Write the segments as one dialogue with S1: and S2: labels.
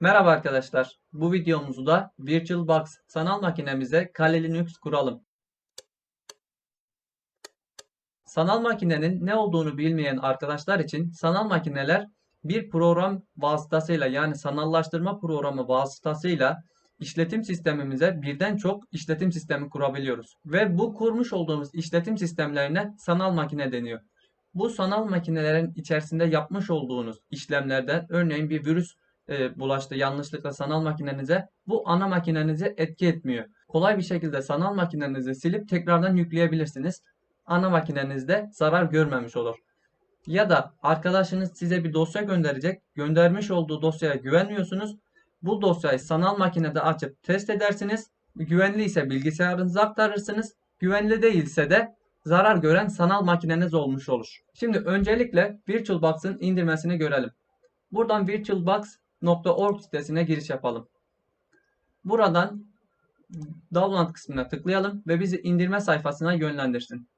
S1: Merhaba arkadaşlar. Bu videomuzda VirtualBox sanal makinemize Kali Linux kuralım. Sanal makinenin ne olduğunu bilmeyen arkadaşlar için sanal makineler bir program vasıtasıyla yani sanallaştırma programı vasıtasıyla işletim sistemimize birden çok işletim sistemi kurabiliyoruz. Ve bu kurmuş olduğumuz işletim sistemlerine sanal makine deniyor. Bu sanal makinelerin içerisinde yapmış olduğunuz işlemlerden örneğin bir virüs e, bulaştı yanlışlıkla sanal makinenize bu ana makinenize etki etmiyor. Kolay bir şekilde sanal makinenizi silip tekrardan yükleyebilirsiniz. Ana makinenizde zarar görmemiş olur. Ya da arkadaşınız size bir dosya gönderecek. Göndermiş olduğu dosyaya güvenmiyorsunuz. Bu dosyayı sanal makinede açıp test edersiniz. Güvenli ise bilgisayarınıza aktarırsınız. Güvenli değilse de zarar gören sanal makineniz olmuş olur. Şimdi öncelikle VirtualBox'ın indirmesini görelim. Buradan virtualbox.org sitesine giriş yapalım. Buradan download kısmına tıklayalım ve bizi indirme sayfasına yönlendirsin.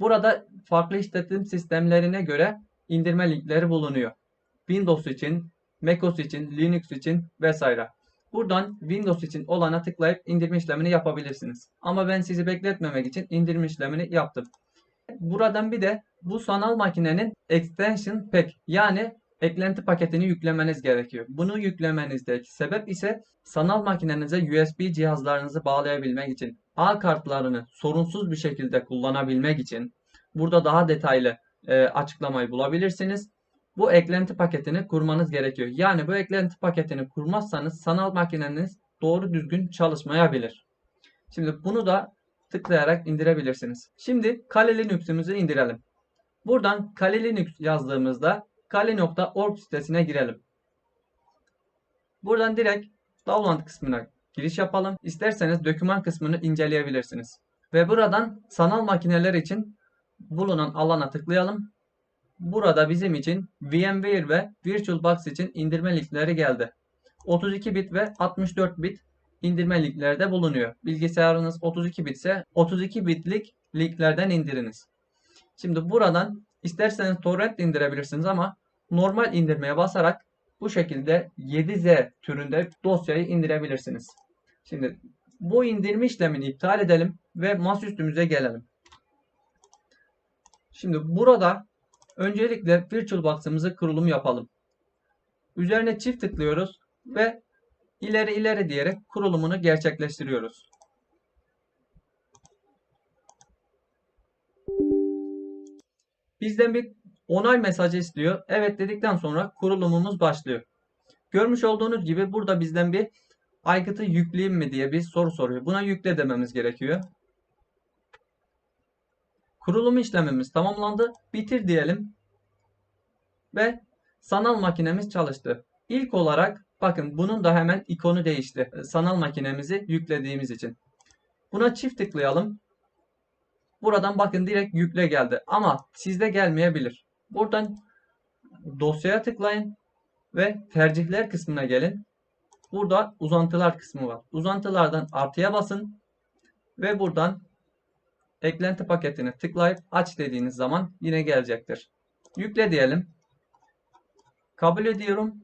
S1: Burada farklı işletim sistemlerine göre indirme linkleri bulunuyor. Windows için, macOS için, Linux için vesaire. Buradan Windows için olana tıklayıp indirme işlemini yapabilirsiniz. Ama ben sizi bekletmemek için indirme işlemini yaptım. Buradan bir de bu sanal makinenin extension pack yani eklenti paketini yüklemeniz gerekiyor. Bunu yüklemenizdeki sebep ise sanal makinenize USB cihazlarınızı bağlayabilmek için, A kartlarını sorunsuz bir şekilde kullanabilmek için burada daha detaylı e, açıklamayı bulabilirsiniz. Bu eklenti paketini kurmanız gerekiyor. Yani bu eklenti paketini kurmazsanız sanal makineniz doğru düzgün çalışmayabilir. Şimdi bunu da tıklayarak indirebilirsiniz. Şimdi Kali Linux'umuzu indirelim. Buradan Kali Linux yazdığımızda kali.org sitesine girelim. Buradan direkt download kısmına giriş yapalım. İsterseniz doküman kısmını inceleyebilirsiniz. Ve buradan sanal makineler için bulunan alana tıklayalım. Burada bizim için VMware ve VirtualBox için indirme linkleri geldi. 32 bit ve 64 bit indirme linkleri de bulunuyor. Bilgisayarınız 32 bit ise 32 bitlik linklerden indiriniz. Şimdi buradan isterseniz torrent indirebilirsiniz ama normal indirmeye basarak bu şekilde 7Z türünde dosyayı indirebilirsiniz. Şimdi bu indirme işlemini iptal edelim ve masaüstümüze gelelim. Şimdi burada öncelikle VirtualBox'ımızı kurulum yapalım. Üzerine çift tıklıyoruz ve ileri ileri diyerek kurulumunu gerçekleştiriyoruz. Bizden bir onay mesajı istiyor. Evet dedikten sonra kurulumumuz başlıyor. Görmüş olduğunuz gibi burada bizden bir aygıtı yükleyeyim mi diye bir soru soruyor. Buna yükle dememiz gerekiyor. Kurulum işlemimiz tamamlandı. Bitir diyelim. Ve sanal makinemiz çalıştı. İlk olarak bakın bunun da hemen ikonu değişti. Sanal makinemizi yüklediğimiz için. Buna çift tıklayalım. Buradan bakın direkt yükle geldi. Ama sizde gelmeyebilir. Buradan dosyaya tıklayın ve tercihler kısmına gelin. Burada uzantılar kısmı var. Uzantılardan artıya basın ve buradan eklenti paketini tıklayıp aç dediğiniz zaman yine gelecektir. Yükle diyelim. Kabul ediyorum.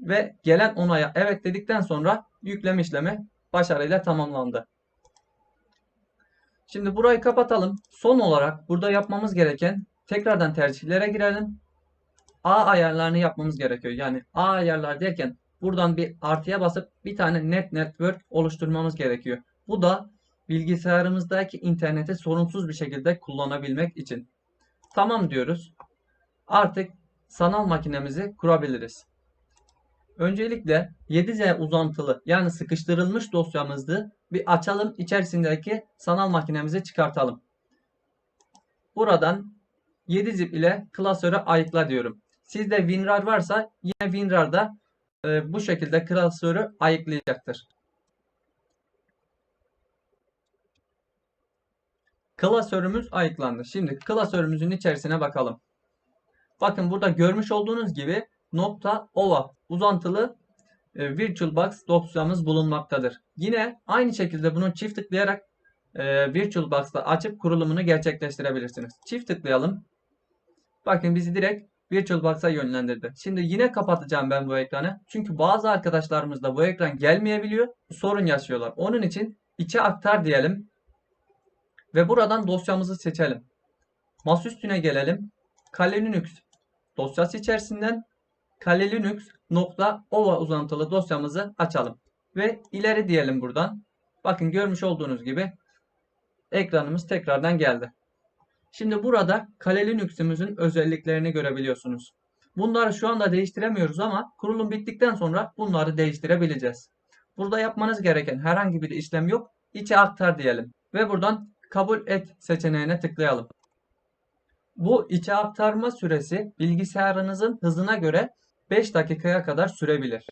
S1: Ve gelen onaya evet dedikten sonra yükleme işlemi başarıyla tamamlandı. Şimdi burayı kapatalım. Son olarak burada yapmamız gereken tekrardan tercihlere girelim. A ayarlarını yapmamız gerekiyor. Yani A ayarlar derken buradan bir artıya basıp bir tane net network oluşturmamız gerekiyor. Bu da bilgisayarımızdaki interneti sorunsuz bir şekilde kullanabilmek için. Tamam diyoruz. Artık sanal makinemizi kurabiliriz. Öncelikle 7Z uzantılı yani sıkıştırılmış dosyamızı bir açalım. İçerisindeki sanal makinemizi çıkartalım. Buradan 7zip ile klasörü ayıkla diyorum. Sizde WinRAR varsa yine WinRAR'da e, bu şekilde klasörü ayıklayacaktır. Klasörümüz ayıklandı. Şimdi klasörümüzün içerisine bakalım. Bakın burada görmüş olduğunuz gibi nokta .ova uzantılı VirtualBox dosyamız bulunmaktadır. Yine aynı şekilde bunu çift tıklayarak e, VirtualBox'ta açıp kurulumunu gerçekleştirebilirsiniz. Çift tıklayalım. Bakın bizi direkt VirtualBox'a yönlendirdi. Şimdi yine kapatacağım ben bu ekranı. Çünkü bazı arkadaşlarımızda bu ekran gelmeyebiliyor. Sorun yaşıyorlar. Onun için içe aktar diyelim. Ve buradan dosyamızı seçelim. Masaüstüne gelelim. Linux dosyası içerisinden Kali Linux nokta ova uzantılı dosyamızı açalım. Ve ileri diyelim buradan. Bakın görmüş olduğunuz gibi ekranımız tekrardan geldi. Şimdi burada Kali Linux'ümüzün özelliklerini görebiliyorsunuz. Bunları şu anda değiştiremiyoruz ama kurulum bittikten sonra bunları değiştirebileceğiz. Burada yapmanız gereken herhangi bir işlem yok. İçe aktar diyelim. Ve buradan kabul et seçeneğine tıklayalım. Bu içe aktarma süresi bilgisayarınızın hızına göre 5 dakikaya kadar sürebilir.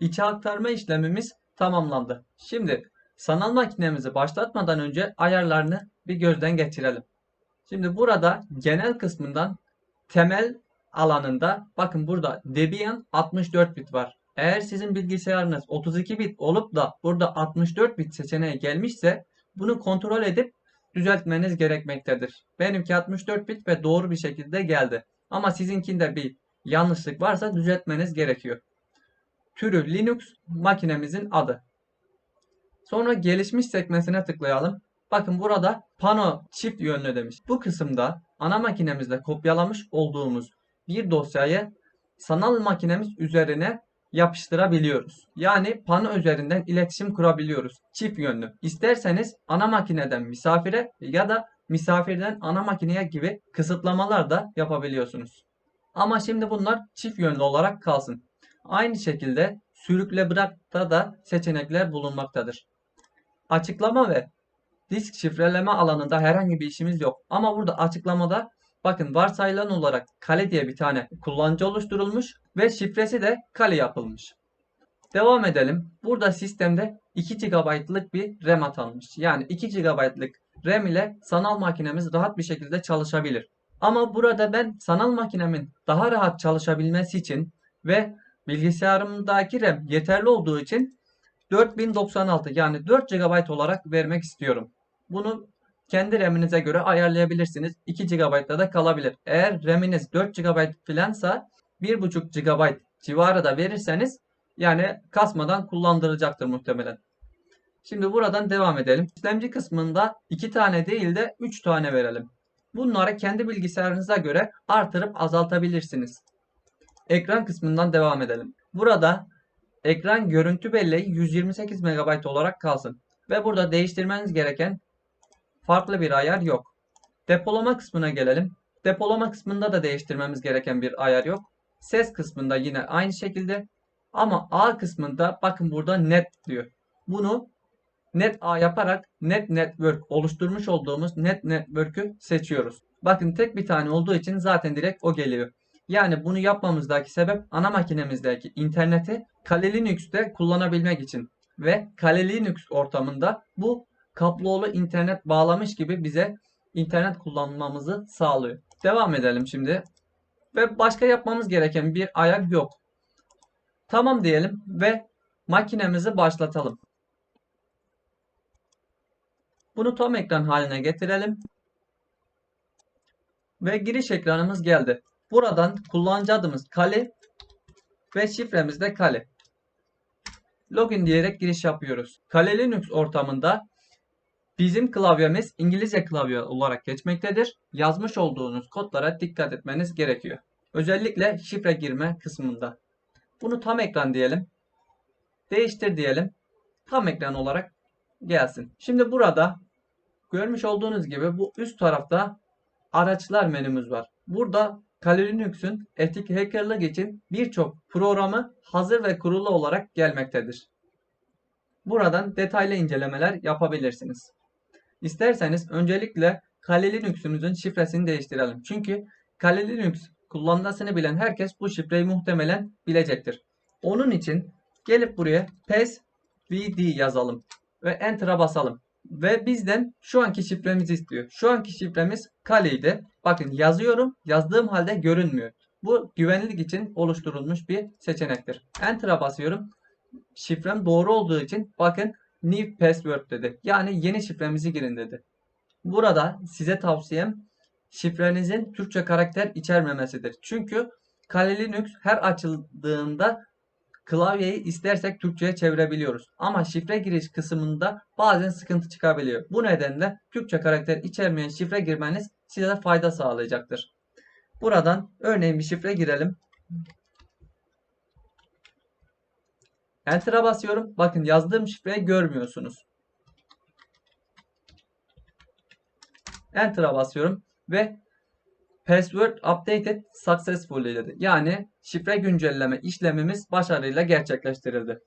S1: İçe aktarma işlemimiz tamamlandı. Şimdi sanal makinemizi başlatmadan önce ayarlarını bir gözden geçirelim. Şimdi burada genel kısmından temel alanında bakın burada Debian 64 bit var. Eğer sizin bilgisayarınız 32 bit olup da burada 64 bit seçeneği gelmişse bunu kontrol edip düzeltmeniz gerekmektedir. Benimki 64 bit ve doğru bir şekilde geldi. Ama sizinkinde bir yanlışlık varsa düzeltmeniz gerekiyor. Türü Linux makinemizin adı. Sonra gelişmiş sekmesine tıklayalım. Bakın burada pano çift yönlü demiş. Bu kısımda ana makinemizde kopyalamış olduğumuz bir dosyayı sanal makinemiz üzerine yapıştırabiliyoruz. Yani pano üzerinden iletişim kurabiliyoruz. Çift yönlü. İsterseniz ana makineden misafire ya da misafirden ana makineye gibi kısıtlamalar da yapabiliyorsunuz. Ama şimdi bunlar çift yönlü olarak kalsın. Aynı şekilde sürükle bırakta da seçenekler bulunmaktadır. Açıklama ve disk şifreleme alanında herhangi bir işimiz yok. Ama burada açıklamada bakın varsayılan olarak kale diye bir tane kullanıcı oluşturulmuş ve şifresi de kale yapılmış. Devam edelim. Burada sistemde 2 GB'lık bir RAM atanmış. Yani 2 GB'lık RAM ile sanal makinemiz rahat bir şekilde çalışabilir. Ama burada ben sanal makinemin daha rahat çalışabilmesi için ve bilgisayarımdaki RAM yeterli olduğu için 4096 yani 4 GB olarak vermek istiyorum. Bunu kendi RAM'inize göre ayarlayabilirsiniz. 2 GB'da da kalabilir. Eğer RAM'iniz 4 GB filansa 1.5 GB civarı da verirseniz yani kasmadan kullandıracaktır muhtemelen. Şimdi buradan devam edelim. İşlemci kısmında 2 tane değil de 3 tane verelim. Bunları kendi bilgisayarınıza göre artırıp azaltabilirsiniz. Ekran kısmından devam edelim. Burada ekran görüntü belleği 128 MB olarak kalsın. Ve burada değiştirmeniz gereken farklı bir ayar yok. Depolama kısmına gelelim. Depolama kısmında da değiştirmemiz gereken bir ayar yok. Ses kısmında yine aynı şekilde. Ama A kısmında bakın burada net diyor. Bunu net A yaparak net network oluşturmuş olduğumuz net network'ü seçiyoruz. Bakın tek bir tane olduğu için zaten direkt o geliyor. Yani bunu yapmamızdaki sebep ana makinemizdeki interneti Kali Linux'te kullanabilmek için. Ve Kali Linux ortamında bu kablolu internet bağlamış gibi bize internet kullanmamızı sağlıyor. Devam edelim şimdi. Ve başka yapmamız gereken bir ayar yok. Tamam diyelim ve makinemizi başlatalım. Bunu tam ekran haline getirelim. Ve giriş ekranımız geldi. Buradan kullanıcı adımız Kali ve şifremiz de Kali. Login diyerek giriş yapıyoruz. Kali Linux ortamında bizim klavyemiz İngilizce klavye olarak geçmektedir. Yazmış olduğunuz kodlara dikkat etmeniz gerekiyor. Özellikle şifre girme kısmında. Bunu tam ekran diyelim. Değiştir diyelim. Tam ekran olarak gelsin. Şimdi burada görmüş olduğunuz gibi bu üst tarafta araçlar menümüz var. Burada Kali Linux'un etik hackerlık için birçok programı hazır ve kurulu olarak gelmektedir. Buradan detaylı incelemeler yapabilirsiniz. İsterseniz öncelikle Kali Linux'umuzun şifresini değiştirelim. Çünkü Kali Linux kullanmasını bilen herkes bu şifreyi muhtemelen bilecektir. Onun için gelip buraya passvd yazalım ve enter'a basalım. Ve bizden şu anki şifremizi istiyor. Şu anki şifremiz Kali'ydi. Bakın yazıyorum. Yazdığım halde görünmüyor. Bu güvenlik için oluşturulmuş bir seçenektir. Enter'a basıyorum. Şifrem doğru olduğu için bakın new password dedi. Yani yeni şifremizi girin dedi. Burada size tavsiyem şifrenizin Türkçe karakter içermemesidir. Çünkü Kali Linux her açıldığında klavyeyi istersek Türkçe'ye çevirebiliyoruz. Ama şifre giriş kısmında bazen sıkıntı çıkabiliyor. Bu nedenle Türkçe karakter içermeyen şifre girmeniz size fayda sağlayacaktır. Buradan örneğin bir şifre girelim. Enter'a basıyorum. Bakın yazdığım şifreyi görmüyorsunuz. Enter'a basıyorum ve password updated successfully dedi. Yani şifre güncelleme işlemimiz başarıyla gerçekleştirildi.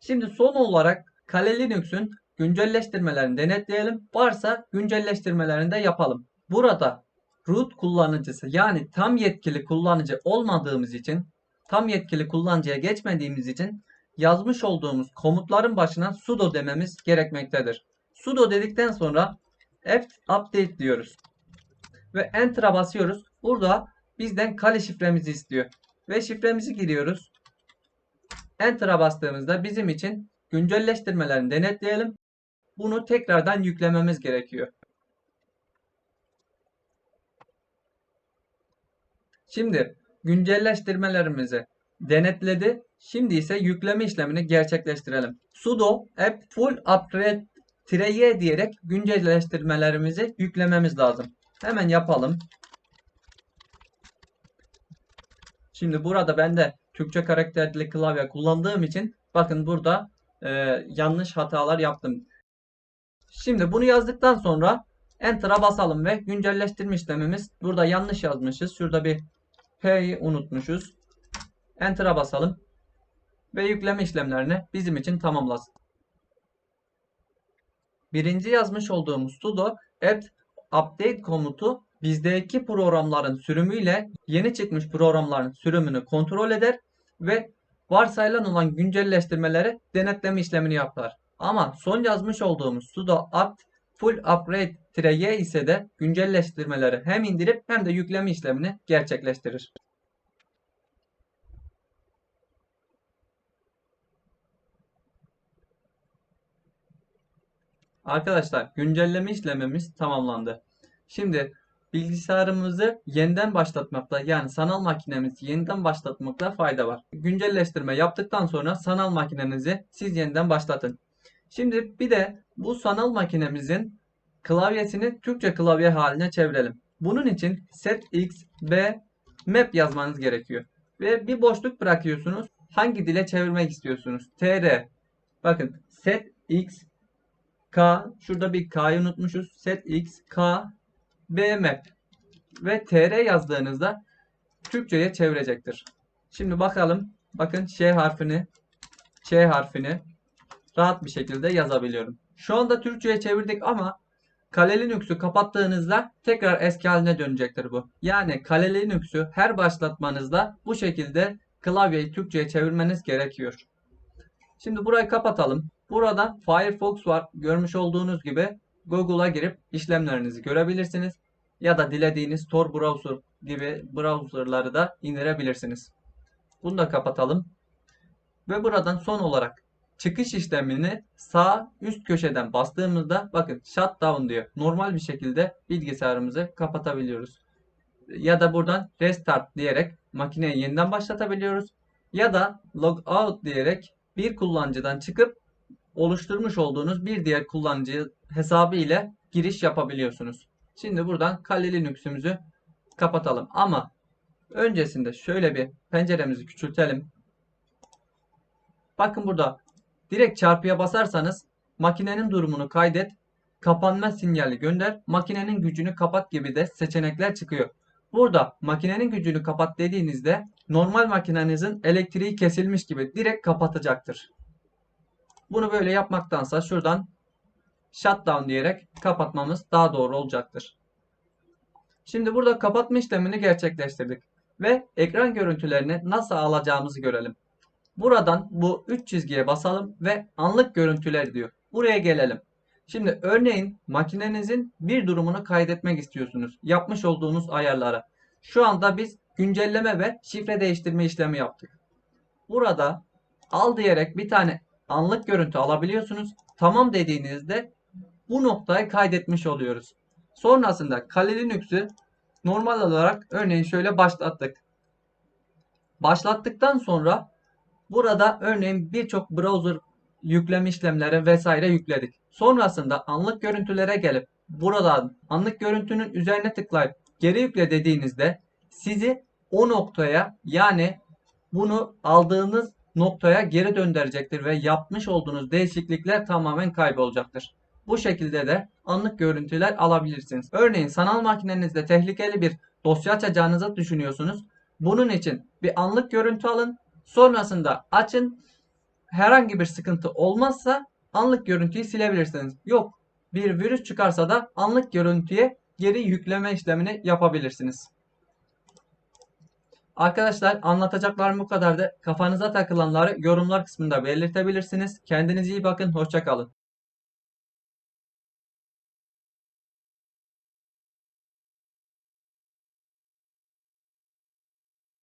S1: Şimdi son olarak Kali Linux'un güncelleştirmelerini denetleyelim. Varsa güncelleştirmelerini de yapalım. Burada root kullanıcısı yani tam yetkili kullanıcı olmadığımız için tam yetkili kullanıcıya geçmediğimiz için yazmış olduğumuz komutların başına sudo dememiz gerekmektedir. Sudo dedikten sonra apt update diyoruz. Ve enter'a basıyoruz. Burada bizden kale şifremizi istiyor. Ve şifremizi giriyoruz. Enter'a bastığımızda bizim için güncelleştirmelerini denetleyelim. Bunu tekrardan yüklememiz gerekiyor. Şimdi güncelleştirmelerimizi denetledi. Şimdi ise yükleme işlemini gerçekleştirelim. sudo apt full upgrade y diyerek güncelleştirmelerimizi yüklememiz lazım. Hemen yapalım. Şimdi burada ben de Türkçe karakterli klavye kullandığım için bakın burada e, yanlış hatalar yaptım. Şimdi bunu yazdıktan sonra Enter'a basalım ve güncelleştirme işlemimiz burada yanlış yazmışız. Şurada bir P'yi unutmuşuz. Enter'a basalım ve yükleme işlemlerini bizim için tamamlasın. Birinci yazmış olduğumuz sudo apt update komutu bizdeki programların sürümüyle yeni çıkmış programların sürümünü kontrol eder ve varsayılan olan güncelleştirmeleri denetleme işlemini yapar. Ama son yazmış olduğumuz sudo apt full upgrade-y ise de güncelleştirmeleri hem indirip hem de yükleme işlemini gerçekleştirir. Arkadaşlar güncelleme işlemimiz tamamlandı. Şimdi bilgisayarımızı yeniden başlatmakta yani sanal makinemizi yeniden başlatmakta fayda var. Güncelleştirme yaptıktan sonra sanal makinenizi siz yeniden başlatın. Şimdi bir de bu sanal makinemizin klavyesini Türkçe klavye haline çevirelim. Bunun için setx b map yazmanız gerekiyor. Ve bir boşluk bırakıyorsunuz. Hangi dile çevirmek istiyorsunuz? tr. Bakın setx k şurada bir k'yı unutmuşuz. setx k bmap ve tr yazdığınızda Türkçe'ye çevirecektir. Şimdi bakalım. Bakın ş harfini ç harfini rahat bir şekilde yazabiliyorum. Şu anda Türkçe'ye çevirdik ama Kale Linux'u kapattığınızda tekrar eski haline dönecektir bu. Yani Kale Linux'u her başlatmanızda bu şekilde klavyeyi Türkçe'ye çevirmeniz gerekiyor. Şimdi burayı kapatalım. Burada Firefox var. Görmüş olduğunuz gibi Google'a girip işlemlerinizi görebilirsiniz. Ya da dilediğiniz Tor browser gibi browserları da indirebilirsiniz. Bunu da kapatalım. Ve buradan son olarak çıkış işlemini sağ üst köşeden bastığımızda bakın shutdown diyor. Normal bir şekilde bilgisayarımızı kapatabiliyoruz. Ya da buradan restart diyerek makineyi yeniden başlatabiliyoruz. Ya da logout diyerek bir kullanıcıdan çıkıp oluşturmuş olduğunuz bir diğer kullanıcı hesabı ile giriş yapabiliyorsunuz. Şimdi buradan Kali Linux'ümüzü kapatalım. Ama öncesinde şöyle bir penceremizi küçültelim. Bakın burada direkt çarpıya basarsanız makinenin durumunu kaydet, kapanma sinyali gönder, makinenin gücünü kapat gibi de seçenekler çıkıyor. Burada makinenin gücünü kapat dediğinizde normal makinenizin elektriği kesilmiş gibi direkt kapatacaktır. Bunu böyle yapmaktansa şuradan shutdown diyerek kapatmamız daha doğru olacaktır. Şimdi burada kapatma işlemini gerçekleştirdik ve ekran görüntülerini nasıl alacağımızı görelim. Buradan bu 3 çizgiye basalım ve anlık görüntüler diyor. Buraya gelelim. Şimdi örneğin makinenizin bir durumunu kaydetmek istiyorsunuz. Yapmış olduğunuz ayarlara. Şu anda biz güncelleme ve şifre değiştirme işlemi yaptık. Burada al diyerek bir tane anlık görüntü alabiliyorsunuz. tamam dediğinizde bu noktayı kaydetmiş oluyoruz. Sonrasında Kali Linux'ü normal olarak örneğin şöyle başlattık. Başlattıktan sonra burada örneğin birçok browser yükleme işlemleri vesaire yükledik. Sonrasında anlık görüntülere gelip buradan anlık görüntünün üzerine tıklayıp geri yükle dediğinizde sizi o noktaya yani bunu aldığınız noktaya geri döndürecektir ve yapmış olduğunuz değişiklikler tamamen kaybolacaktır. Bu şekilde de anlık görüntüler alabilirsiniz. Örneğin sanal makinenizde tehlikeli bir dosya açacağınızı düşünüyorsunuz. Bunun için bir anlık görüntü alın. Sonrasında açın. Herhangi bir sıkıntı olmazsa anlık görüntüyü silebilirsiniz. Yok bir virüs çıkarsa da anlık görüntüye geri yükleme işlemini yapabilirsiniz. Arkadaşlar anlatacaklarım bu kadardı. Kafanıza takılanları yorumlar kısmında belirtebilirsiniz. Kendinize iyi bakın. Hoşçakalın.